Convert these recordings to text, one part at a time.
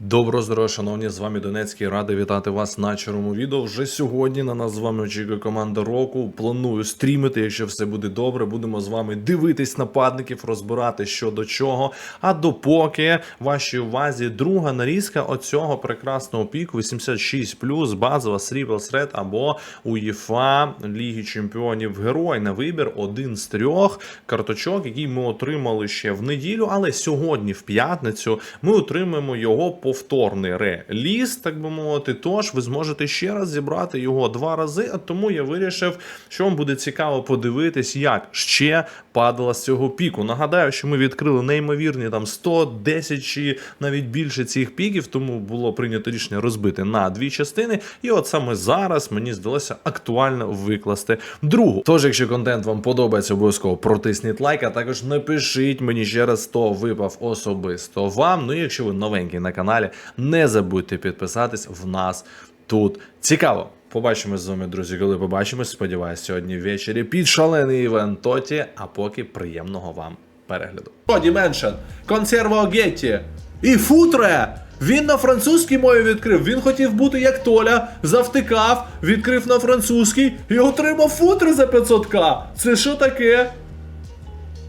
Доброго здоров'я, шановні, з вами Донецький. Радий вітати вас на червому відео. Вже сьогодні на нас з вами очікує команда року. Планую стрімити, якщо все буде добре. Будемо з вами дивитись нападників, розбирати що до чого. А допоки вашій увазі друга нарізка оцього прекрасного піку 86+, базова Срібл Ред або УЄФА Ліги Чемпіонів Герой на вибір один з трьох карточок, який ми отримали ще в неділю. Але сьогодні, в п'ятницю, ми отримаємо його повторний реліз, так би мовити. Тож ви зможете ще раз зібрати його два рази. А тому я вирішив, що вам буде цікаво подивитись, як ще падала з цього піку. Нагадаю, що ми відкрили неймовірні там 110 чи навіть більше цих піків, тому було прийнято рішення розбити на дві частини. І от саме зараз мені здалося актуально викласти другу. Тож, якщо контент вам подобається, обов'язково протисніть лайк, а також напишіть мені ще раз, хто випав особисто вам. Ну і якщо ви новенький на каналі, не забудьте підписатись в нас тут. Цікаво. Побачимось з вами, друзі, коли побачимось. Сподіваюсь, сьогодні ввечері під шалений івент Тоті. А поки приємного вам перегляду. Тоді Меншен, консерва Огетті і Футре. Він на французькій мові відкрив. Він хотів бути як Толя, завтикав, відкрив на французькій і отримав футри за 500к. Це що таке?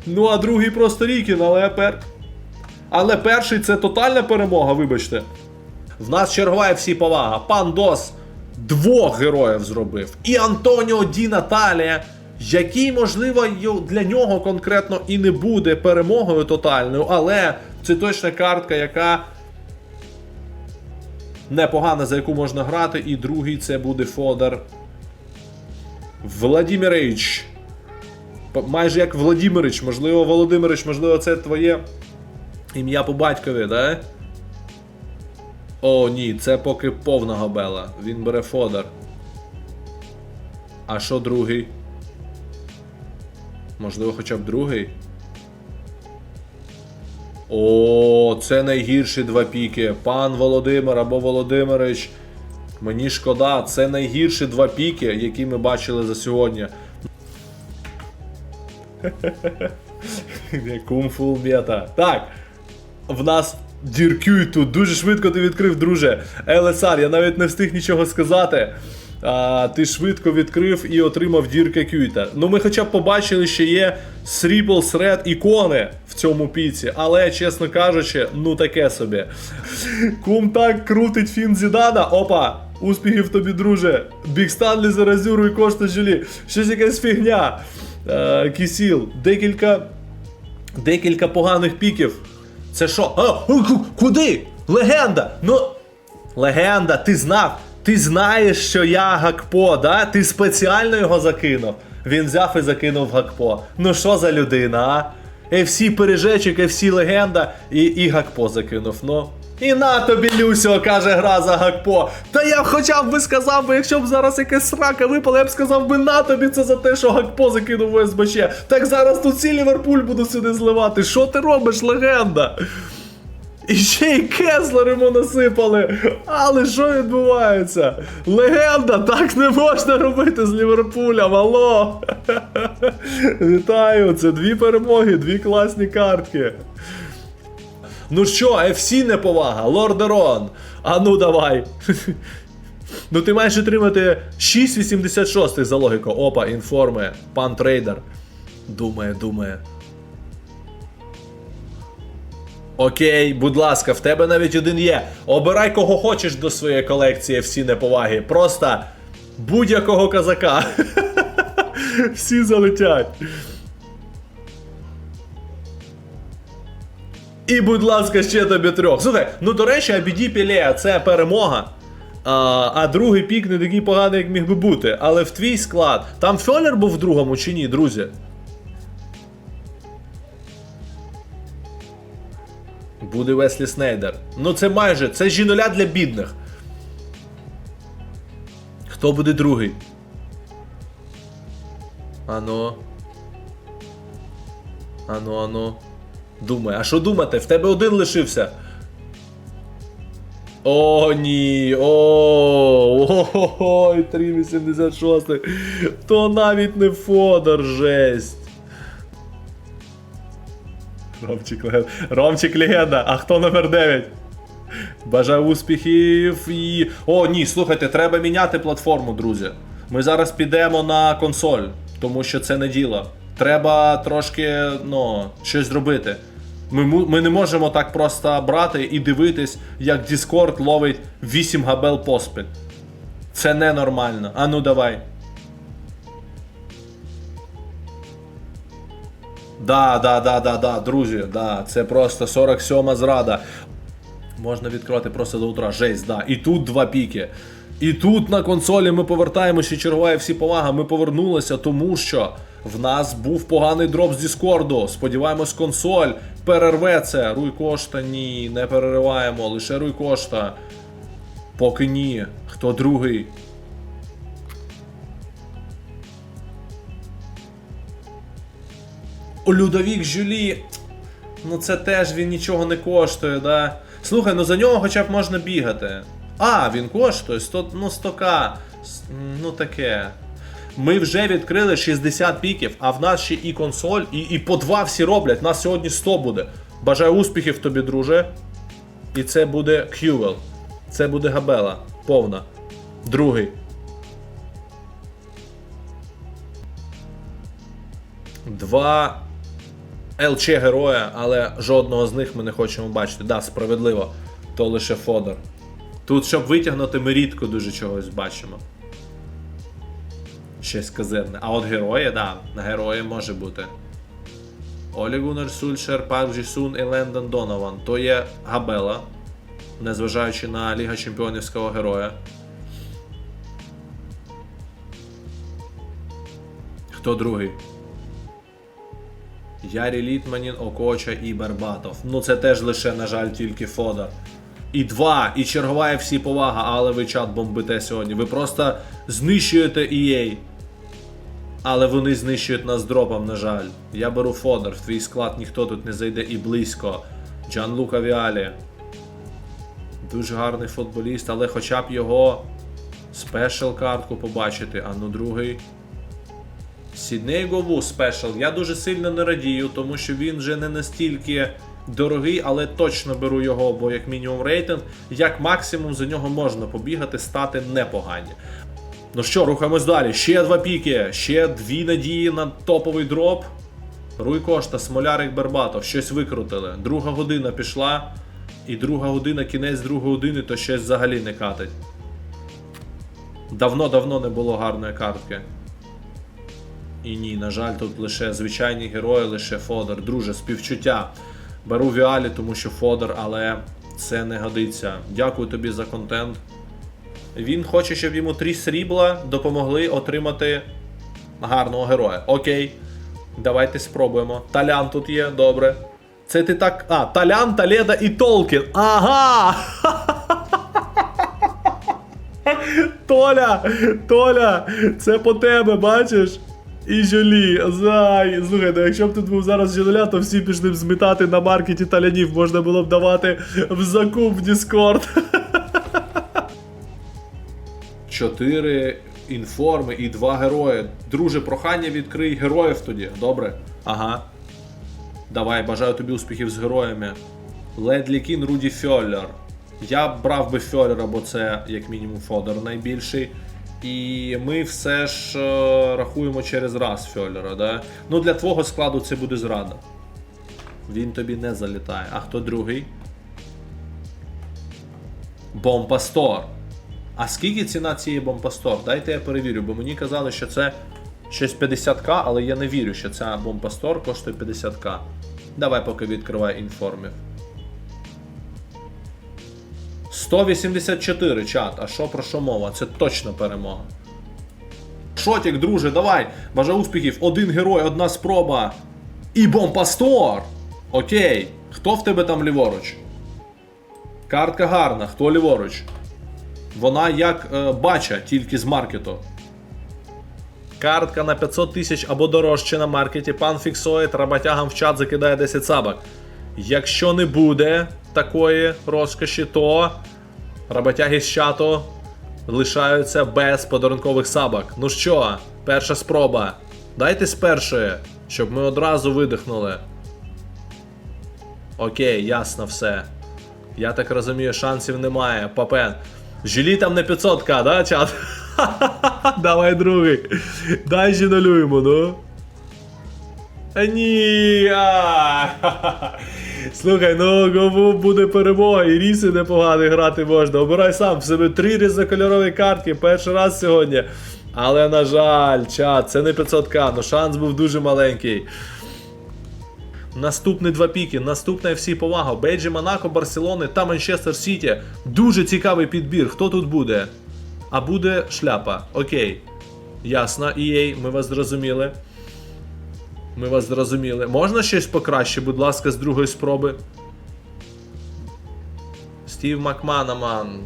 Ну, а другий просто Рікін, але пер... Але перший це тотальна перемога, вибачте. В нас чергова всі повага. Пан Дос двох героїв зробив. І Антоніо Ді Наталія, який, можливо, для нього конкретно і не буде перемогою тотальною, але це точна картка, яка непогана, за яку можна грати. І другий це буде Фодор Владимирович. Майже як Владимирич, можливо, Володимирич, можливо, це твоє ім'я по батькові, да? О, ні, це поки повна габела. Він бере Фодор. А що другий? Можливо, хоча б другий? О, це найгірші два піки. Пан Володимир або Володимирич. Мені шкода, це найгірші два піки, які ми бачили за сьогодні. Кумфул мета. Так. В нас діркюй тут. Дуже швидко ти відкрив, друже. ЛСР, я навіть не встиг нічого сказати. А, ти швидко відкрив і отримав дірка кюйта. Ну, ми хоча б побачили, що є Срібл Сред ікони в цьому піці, але, чесно кажучи, ну таке собі. Кум так крутить фін Зідана. Опа! Успіхів тобі, друже. Біг Станлі за Разюру і Кошта Жулі. Щось якась фігня. Е, Кісіл. Декілька. Декілька поганих піків. Це що? А, куди? Легенда! Ну. Легенда, ти знав. Ти знаєш, що я Гакпо, да? Ти спеціально його закинув. Він взяв і закинув Гакпо. Ну що за людина, а? FC Пережечик, FC Легенда і, і Гакпо закинув. Ну. І на тобі, Люсьо, каже гра за Гакпо. Та я хоча б би сказав би, якщо б зараз якась срака випала, я б сказав би на тобі це за те, що Гакпо закинув в СБЧ. Так зараз тут всі Ліверпуль буду сюди зливати. Що ти робиш, легенда? І ще й Кеслер йому насипали. Але що відбувається? Легенда, так не можна робити з Ліверпулем, алло. Вітаю, це дві перемоги, дві класні картки. Ну що, FC неповага, Лордерон. А ну давай. Ну ти маєш отримати 6,86 за логіку. Опа, інформує. Пан трейдер. Думає, думає. Окей, будь ласка, в тебе навіть один є. Обирай кого хочеш до своєї колекції всі неповаги. Просто будь-якого казака. Всі залетять. І, будь ласка, ще тобі трьох. Слухай, ну до речі, Абіді Пілея це перемога. А, а другий пік не такий поганий, як міг би бути. Але в твій склад. Там Фьолер був в другому чи ні, друзі? Буде Веслі Снейдер. Ну це майже, це жіноля для бідних. Хто буде другий? Ану. Ану, ану. Думай, а що думати? В тебе один лишився. О, ні. О, ой, 386. То навіть не Фодор, жесть. Ромчик легенда. Ромчик легенда. А хто номер 9? Бажаю успіхів і. О, ні, слухайте, треба міняти платформу, друзі. Ми зараз підемо на консоль, тому що це не діло. Треба трошки, ну, щось зробити. Ми, ми не можемо так просто брати і дивитись, як Discord ловить 8 габел поспіль. Це ненормально. А ну давай. Да, да, да, да, да, друзі, да, це просто 47 зрада. Можна відкривати просто до утра. Жесть, да. І тут два піки. І тут на консолі ми повертаємося, і чергує всі повага. Ми повернулися, тому що в нас був поганий дроп з Діскорду. Сподіваємось, консоль перерве це. Руй кошта, ні, не перериваємо, лише руй кошта. Поки ні. Хто другий? Людовік Жюлі. Ну це теж він нічого не коштує, да. Слухай, ну за нього хоча б можна бігати. А, він коштує 100, ну 100к. Ну таке. Ми вже відкрили 60 піків, а в нас ще і консоль, і, і по два всі роблять. Нас сьогодні 100 буде. Бажаю успіхів тобі, друже. І це буде Кювел. Це буде Габела. Повна. Другий. Два ЛЧ героя, але жодного з них ми не хочемо бачити. Да, справедливо, то лише Фодор. Тут, щоб витягнути, ми рідко дуже чогось бачимо. Щось казирне. А от герої, да, на герої може бути. Олі Сульшер, Пак Джісун і Лендон Донован. То є Габела, незважаючи на Ліга Чемпіонівського героя. Хто другий? Ярі Літманін, Окоча і Барбатов. Ну це теж лише, на жаль, тільки Фодор. І два, і чергова всі повага, але ви чат бомбите сьогодні. Ви просто знищуєте EA. Але вони знищують нас дропом, на жаль. Я беру Фодор, в твій склад ніхто тут не зайде і близько. Джан Лука Віалі. Дуже гарний футболіст, але хоча б його спешл картку побачити, а ну другий. Сідней Гову спешл. Я дуже сильно не радію, тому що він вже не настільки дорогий, але точно беру його, бо як мінімум рейтинг, як максимум за нього можна побігати, стати непогані. Ну що, рухаємось далі. Ще два піки, ще дві надії на топовий дроп. Руй Кошта, Смолярик Бербатов, щось викрутили. Друга година пішла, і друга година, кінець другої години, то щось взагалі не катить. Давно-давно не було гарної картки. І ні, на жаль, тут лише звичайні герої, лише Фодор. Друже, співчуття. Беру Віалі, тому що Фодор, але це не годиться. Дякую тобі за контент. Він хоче, щоб йому три срібла допомогли отримати гарного героя. Окей. Давайте спробуємо. Талян тут є, добре. Це ти так. А, Талян, Таледа і Толкін. Ага! Толя! Толя! Це по тебе, бачиш? І жолі, зай. Слухайте, якщо б тут був зараз жоля, то всі пішли б змітати на маркеті талянів, можна було б давати в закуп в Discord. Чотири інформи і два герої. Друже, прохання відкрий героїв тоді. Добре? Ага. Давай, бажаю тобі успіхів з героями. Ледлі Кін, Руді Фьоллер. Я брав би Фьоллера, бо це як мінімум Фодор найбільший. І ми все ж е, рахуємо через раз Фьоллера, да? Ну для твого складу це буде зрада. Він тобі не залітає. А хто другий? Бомпастор. А скільки ціна цієї Бомпастор? Дайте я перевірю, бо мені казали, що це щось 50к, але я не вірю, що ця Бомпастор коштує 50к. Давай поки відкривай інформів. 184 чат. А що про що мова? Це точно перемога. Шотік, друже, давай. Бажаю успіхів. Один герой, одна спроба. І Бомпастор. Окей. Хто в тебе там ліворуч? Картка гарна, хто ліворуч? Вона як е, бача, тільки з маркету. Картка на 500 тисяч або дорожче на маркеті. Пан фіксує, роботягам в чат закидає 10 сабок. Якщо не буде такої розкоші, то роботяги з чату лишаються без подарункових сабок. Ну що, перша спроба. Дайте з першої, щоб ми одразу видихнули. Окей, ясно все. Я так розумію, шансів немає. Папен. Жилі там не 500к, да, чат? Давай другий. Дай жіналюємо, ну. А ні. Слухай, ну кому буде перемога, і ріси непогано грати можна. Обирай сам в себе три різнокольорові картки, перший раз сьогодні. Але, на жаль, чат, це не 500к, ну шанс був дуже маленький. Наступні два піки, наступна всі повага. Бейджі Монако, Барселони та Манчестер Сіті. Дуже цікавий підбір. Хто тут буде? А буде шляпа. Окей. Ясно, EA, ми вас зрозуміли. Ми вас зрозуміли. Можна щось покраще, будь ласка, з другої спроби. Стів Макманаман.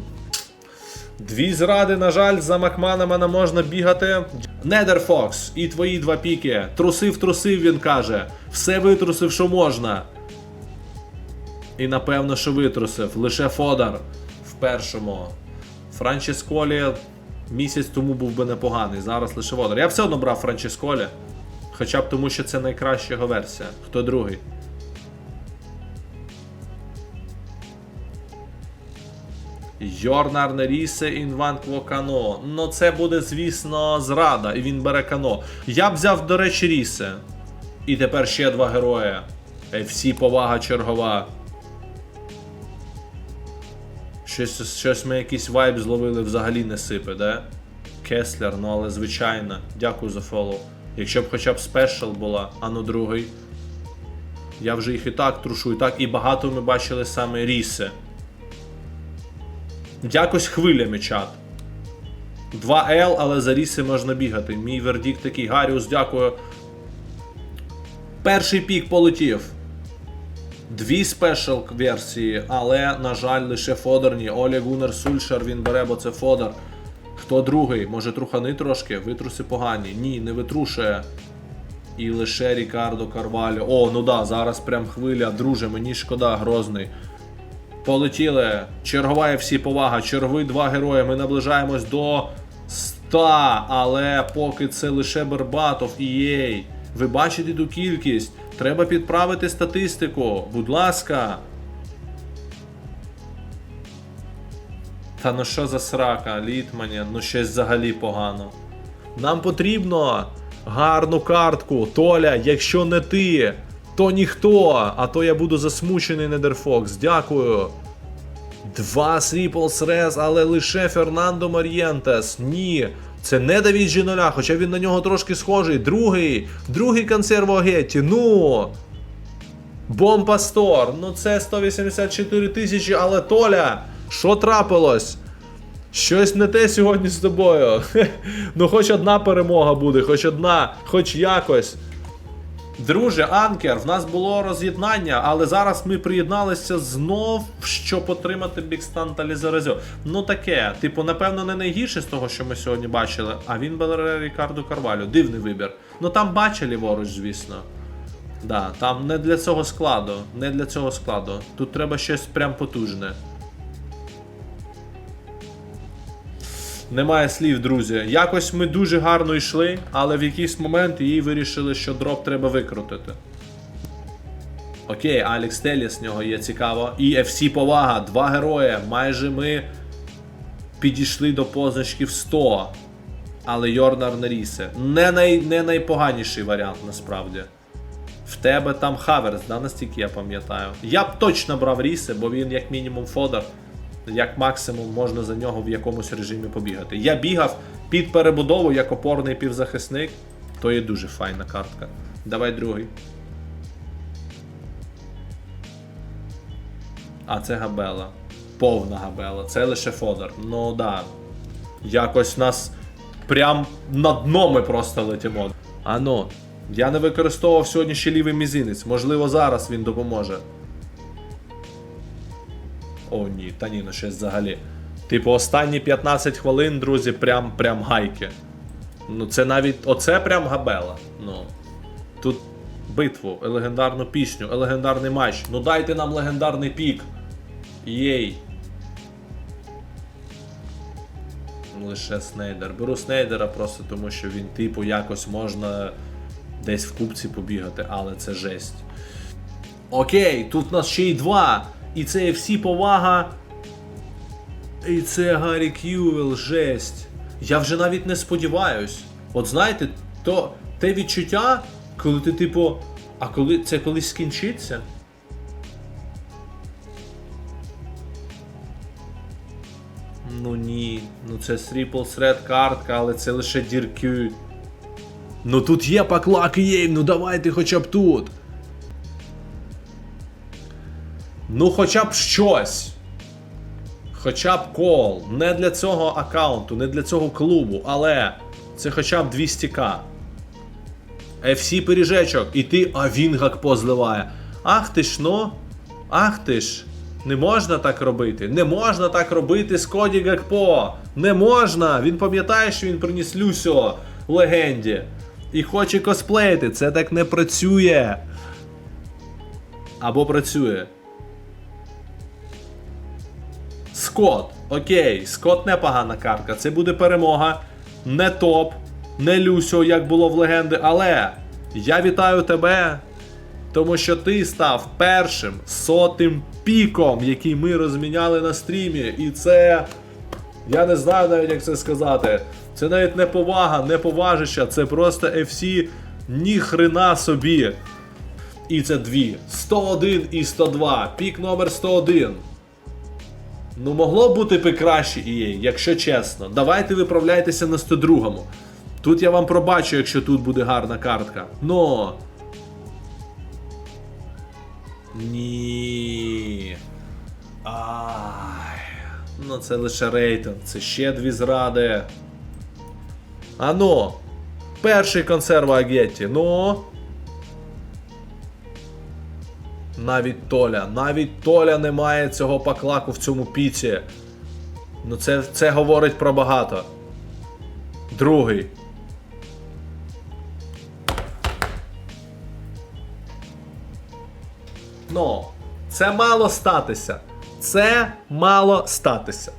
Дві зради, на жаль, за Макманамана можна бігати. Недерфокс і твої два піки. Трусив, трусив, він каже. Все витрусив, що можна. І напевно, що витрусив. Лише Фодар в першому. Франческолі місяць тому був би непоганий. Зараз лише Фодар. Я все одно брав Франческолі. Хоча б тому, що це найкраща його версія. Хто другий? Йорнар Нерісе Інван Квокано. Ну це буде, звісно, зрада, і він бере кано. Я б взяв, до речі, Рісе. І тепер ще два герої. Всі повага чергова. Щось, щось ми якийсь вайб зловили взагалі не сипе, да? Кеслер, ну але звичайно. Дякую за фоллоу. Якщо б хоча б спешл була, а ну другий. Я вже їх і так трушу, і так, і багато ми бачили саме Рісе. Якось хвилями чат. 2L, але за ріси можна бігати. Мій вердикт такий. Гаріус, дякую. Перший пік полетів. Дві спешл версії, але, на жаль, лише фодерні. Олі Гунер Сульшер він бере, бо це фодер. Хто другий? Може трухани трошки? Витруси погані. Ні, не витрушує. І лише Рікардо Карвалю. О, ну да, зараз прям хвиля. Друже, мені шкода, грозний. Полетіли. Чергова всі повага. Чергові два герої. Ми наближаємось до 100, але поки це лише Бербатов і єй. Ви бачите ту кількість. Треба підправити статистику. Будь ласка. Та ну що за срака, Літмані, ну щось взагалі погано. Нам потрібно гарну картку. Толя, якщо не ти, то ніхто. А то я буду засмучений Недерфокс. Дякую. Два Сріплс Рез, але лише Фернандо Мар'єнтес. Ні. Це не Давід Жіноля, хоча він на нього трошки схожий. Другий, другий консерво Гетті. Ну. Бомпастор. Ну це 184 тисячі, але Толя, що трапилось? Щось не те сьогодні з тобою. ну, хоч одна перемога буде, хоч одна, хоч якось. Друже, Анкер, в нас було роз'єднання, але зараз ми приєдналися знов, щоб отримати бікстан та лізерезю. Ну таке, типу, напевно, не найгірше з того, що ми сьогодні бачили, а він бере Рікарду Карвалю. Дивний вибір. Ну там бачили ліворуч, звісно. Да, там не для цього складу. Не для цього складу. Тут треба щось прям потужне. Немає слів, друзі. Якось ми дуже гарно йшли, але в якийсь момент її вирішили, що дроп треба викрутити. Окей, Алекс Теліс з нього є цікаво. І FC повага, два герої. Майже ми підійшли до позначків 100. Але Йорнар не рісе. Не, най, не найпоганіший варіант насправді. В тебе там Хаверс, да, настільки я пам'ятаю. Я б точно брав ріси, бо він як мінімум фодер. Як максимум можна за нього в якомусь режимі побігати. Я бігав під перебудову як опорний півзахисник, то є дуже файна картка. Давай другий. А, це габела. Повна габела. Це лише фодер. Ну да. Якось нас прям на дно ми просто летимо. Ано. Я не використовував сьогодні ще лівий мізинець. Можливо, зараз він допоможе. О, ні, та ні, ну щось взагалі. Типу, останні 15 хвилин, друзі, прям прям гайки. Ну, це навіть. Оце прям габела. Ну. Тут битву, легендарну пісню, легендарний матч. Ну дайте нам легендарний пік. Єй. Лише Снейдер. Беру Снейдера просто тому, що він, типу, якось можна десь в кубці побігати, але це жесть. Окей, тут у нас ще й два. І це всі повага. І це Гаррі К'ювел, жесть. Я вже навіть не сподіваюсь. От знаєте, то те відчуття, коли ти, типу, а коли це колись скінчиться? Ну ні, ну це Triple Threat картка, але це лише діркю. Ну тут є паклак є, ну давайте хоча б тут. Ну хоча б щось. Хоча б кол. Не для цього аккаунту, не для цього клубу, але це хоча б 200к. FC пиріжечок, і ти, а він гакпо зливає. Ах ти ж ну, ах ти ж. Не можна так робити. Не можна так робити з Коді Гакпо. Не можна. Він пам'ятає, що він приніс Люсьо в легенді. І хоче косплеїти. Це так не працює. Або працює. Скот. Окей, Скот непогана картка. Це буде перемога. Не топ, не Люсьо, як було в легенди. Але я вітаю тебе, тому що ти став першим сотим піком, який ми розміняли на стрімі. І це. Я не знаю навіть, як це сказати. Це навіть не повага, не поважище, це просто FC ніхрена собі. І це дві. 101 і 102. Пік номер 101. Ну, могло бути би краще EA, якщо чесно. Давайте виправляйтеся на 102-му. Тут я вам пробачу, якщо тут буде гарна картка. Но. Ні. Ай. Ну це лише рейтинг, це ще дві зради. Ано. Перший консерва Агетті. Ну. Навіть Толя, навіть Толя не має цього паклаку в цьому піці. Ну це, це говорить про багато. Другий. Ну, це мало статися. Це мало статися.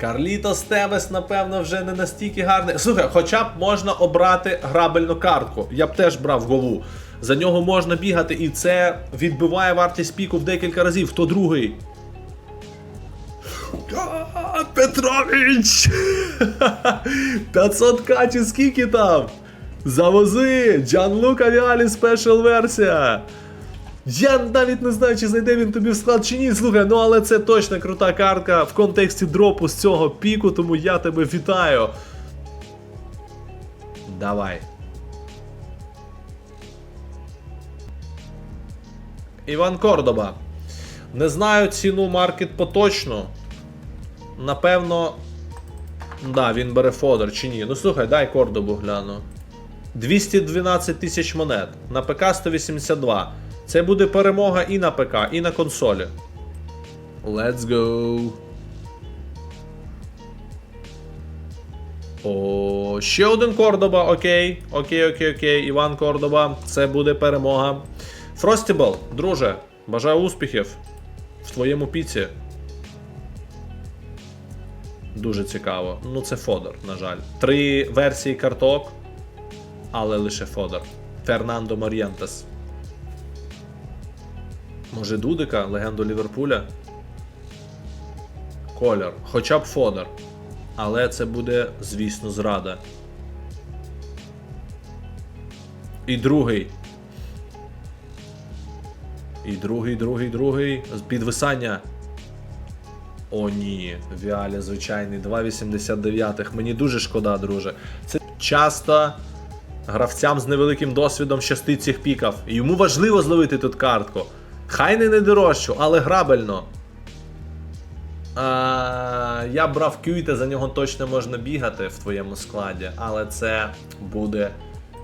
Карлітос Тевес, напевно, вже не настільки гарний. Слухай, хоча б можна обрати грабельну картку. Я б теж брав голову. За нього можна бігати, і це відбиває вартість піку в декілька разів. Хто другий? Петрович! 500 качі, скільки там? Завози! Джанлука Віалі спешл версія! Я навіть не знаю, чи зайде він тобі в склад чи ні. Слухай, ну але це точно крута картка в контексті дропу з цього піку, тому я тебе вітаю. Давай. Іван Кордоба. Не знаю ціну маркет поточно. Напевно. Да, він бере фодер чи ні. Ну слухай, дай Кордобу гляну. 212 тисяч монет. На ПК 182. Це буде перемога і на ПК, і на консолі. Let's go. О, ще один Кордоба, окей. Окей, окей, окей. Іван Кордоба. Це буде перемога. Фростібл, друже, бажаю успіхів в твоєму піці. Дуже цікаво. Ну, це Фодор, на жаль. Три версії карток, але лише Фодор. Фернандо Мар'єнтес. Може Дудика, легенду Ліверпуля. Кольор. Хоча б Фодор. Але це буде, звісно, зрада. І другий. І другий, другий, другий. Підвисання. О, ні. Віаля звичайний. 2,89. Мені дуже шкода, друже. Це часто гравцям з невеликим досвідом щастить цих піків. Йому важливо зловити тут картку. Хай не недорожчу, але грабельно. А, я брав Кюйта, за нього точно можна бігати в твоєму складі, але це буде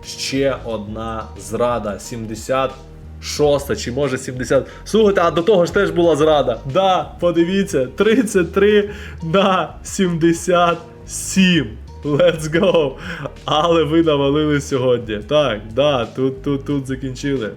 ще одна зрада. 76 чи може 70. Слухайте, а до того ж теж була зрада. Да, подивіться, 33 на 77. Let's go! Але ви навалили сьогодні. Так, да, тут, тут, тут закінчили.